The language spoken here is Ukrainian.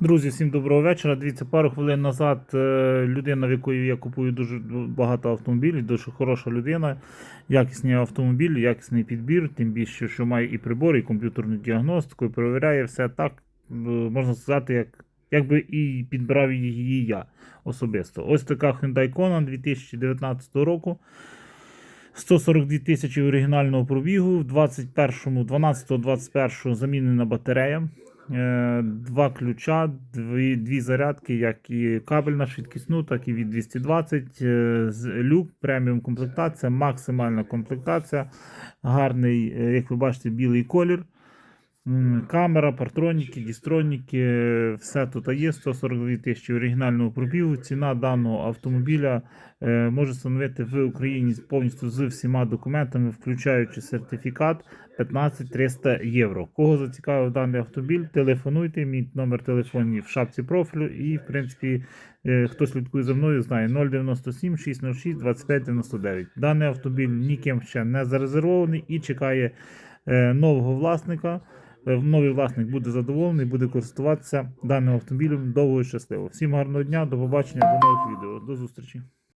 Друзі, всім доброго вечора. Дивіться, пару хвилин назад е, людина, в якої я купую дуже багато автомобілів, дуже хороша людина, якісні автомобілі, якісний підбір, тим більше, що має і прибори, і комп'ютерну діагностику, і перевіряє все так, е, можна сказати, як, якби і підбирав її я особисто. Ось така Hyundai Kona 2019 року. 142 тисячі оригінального пробігу, в 21-му, 12-21 замінена батарея. Е, Два ключа, дві, дві зарядки, як і кабельна швидкісну, так і від 220. е, Люк, преміум комплектація, максимальна комплектація. Гарний, е, як ви бачите, білий колір. Камера, партроніки, дістроніки, все тут є. 142 тисячі оригінального пробігу. Ціна даного автомобіля е, може становити в Україні повністю з всіма документами, включаючи сертифікат 15 300 євро. Кого зацікавив даний автомобіль, телефонуйте. Мій номер телефону в шапці профілю. І, в принципі, е, хто слідкує за мною, знає 097 606 25 99. Даний автомобіль ніким ще не зарезервований і чекає е, нового власника. Е, Новий власник буде задоволений, буде користуватися даним автомобілем довго і щасливо. Всім гарного дня, до побачення, до нових відео. До зустрічі.